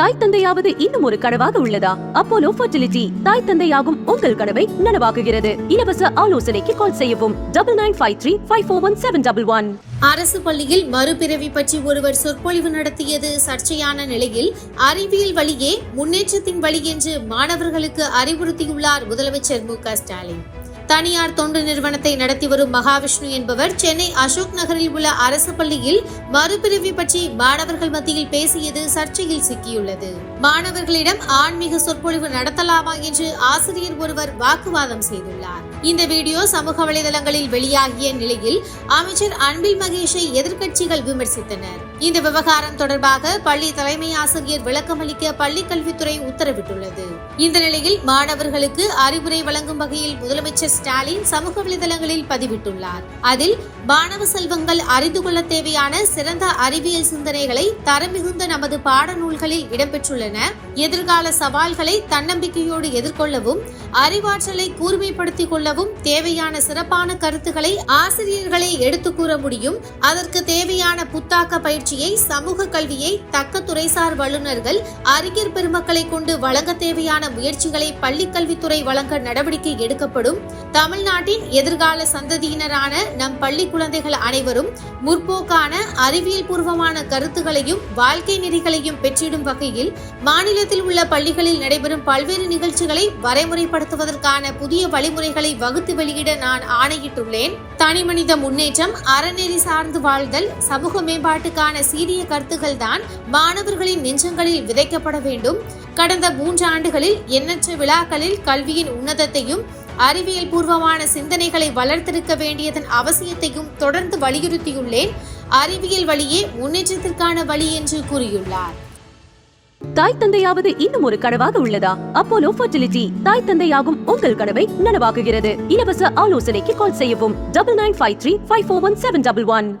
தாய் தந்தையாவது இன்னும் ஒரு கனவாக உள்ளதா? அப்போலோ ஃபர்டிலிட்டி தாய் தந்தையாகும் உங்கள் கனவை நனவாக்குகிறது. இலவச ஆலோசனைக்கு கால் செய்யவும். Double nine five three five four one seven double one அரசு பள்ளியில் மறுபிறவி பற்றி ஒருவர் சொற்பொழிவு நடத்தியது சர்ச்சையான நிலையில் அறிவியல் வழியே முன்னேற்றத்தின் வழி என்று மாணவர்களுக்கு அறிவுறுத்தியுள்ளார் முதலமைச்சர் மு க ஸ்டாலின். தனியார் தொண்டு நிறுவனத்தை நடத்தி வரும் மகாவிஷ்ணு என்பவர் சென்னை அசோக் நகரில் உள்ள அரசு பள்ளியில் மறுபிறவி பற்றி மாணவர்கள் மத்தியில் பேசியது சர்ச்சையில் சிக்கியுள்ளது. மாணவர்களிடம் ஆன்மீக சொற்பொழிவு நடத்தலாமா என்று ஆசிரியர் ஒருவர் வாக்குவாதம் செய்துள்ளார். இந்த வீடியோ சமூக வலைதளங்களில் வெளியாகிய நிலையில் அமைச்சர் அன்பில் மகேஷை எதிர்க்கட்சிகள் விமர்சித்தனர். இந்த விவகாரம் தொடர்பாக பள்ளி தலைமை ஆசிரியர் விளக்கமளிக்க பள்ளி கல்வித்துறை உத்தரவிட்டுள்ளது. இந்த நிலையில் மாணவர்களுக்கு அறிவுரை வழங்கும் வகையில் முதலமைச்சர் ஸ்டாலின் சமூக வலைதளங்களில் பதிவிட்டுள்ளார். அதில் மாணவ செல்வங்கள் அறிந்து கொள்ள தேவையான சிறந்த அறிவியல் சிந்தனைகளை தரமிகுந்த நமது பாடநூல்களில் இடம்பெற்றுள்ளன. எதிர்கால சவால்களை தன்னம்பிக்கையோடு எதிர்கொள்ளவும் அறிவாற்றலை கூர்மைப்படுத்திக் கொள்ளவும் தேவையான சிறப்பான கருத்துக்களை ஆசிரியர்களே எடுத்து கூற முடியும். அதற்கு தேவையான புத்தாக்க பயிற்சியை சமூக கல்வியை தக்க துறைசார் வல்லுநர்கள் அறிஞர் பெருமக்களை கொண்டு வழங்க தேவையான முயற்சிகளை பள்ளிக்கல்வித்துறை வழங்க நடவடிக்கை எடுக்கப்படும். தமிழ்நாட்டின் எதிர்கால சந்ததியினரான நம் பள்ளி குழந்தைகள் அனைவரும் முற்போக்கான அறிவியல் பூர்வமான கருத்துகளையும் வாழ்க்கை நெறிகளையும் பெற்றிடும் வகையில் மாநிலத்தில் உள்ள பள்ளிகளில் நடைபெறும் பல்வேறு நிகழ்ச்சிகளை வரைமுறைப்படுத்துவதற்கான புதிய வழிமுறைகளை வகுத்து வெளியிட நான் ஆணையிட்டுள்ளேன். தனிமனித முன்னேற்றம் அறநெறி சார்ந்து வாழ்தல் சமூக மேம்பாட்டுக்கான சீரிய கருத்துக்கள் தான் மாணவர்களின் நெஞ்சங்களில் விதைக்கப்பட வேண்டும். கடந்த மூன்று ஆண்டுகளில் எண்ணற்ற விழாக்களில் கல்வியின் உன்னதத்தையும் அறிவியல் பூர்வமான சிந்தனைகளை வளர்த்தெடுக்க வேண்டியதன் அவசியத்தையும் தொடர்ந்து வலியுறுத்தியுள்ளேன். அறிவியல் வழியே முன்னேற்றத்திற்கான வழி என்று கூறியுள்ளார். தாய் தந்தையாவது இன்னும் ஒரு கனவாக உள்ளதா? அப்போலோ ஃபர்டிலிட்டி தாய் தந்தையாகும் உங்கள் கனவை நனவாக்குகிறது. இலவச ஆலோசனைக்கு கால் செய்யவும். Double nine five three five four one seven double one.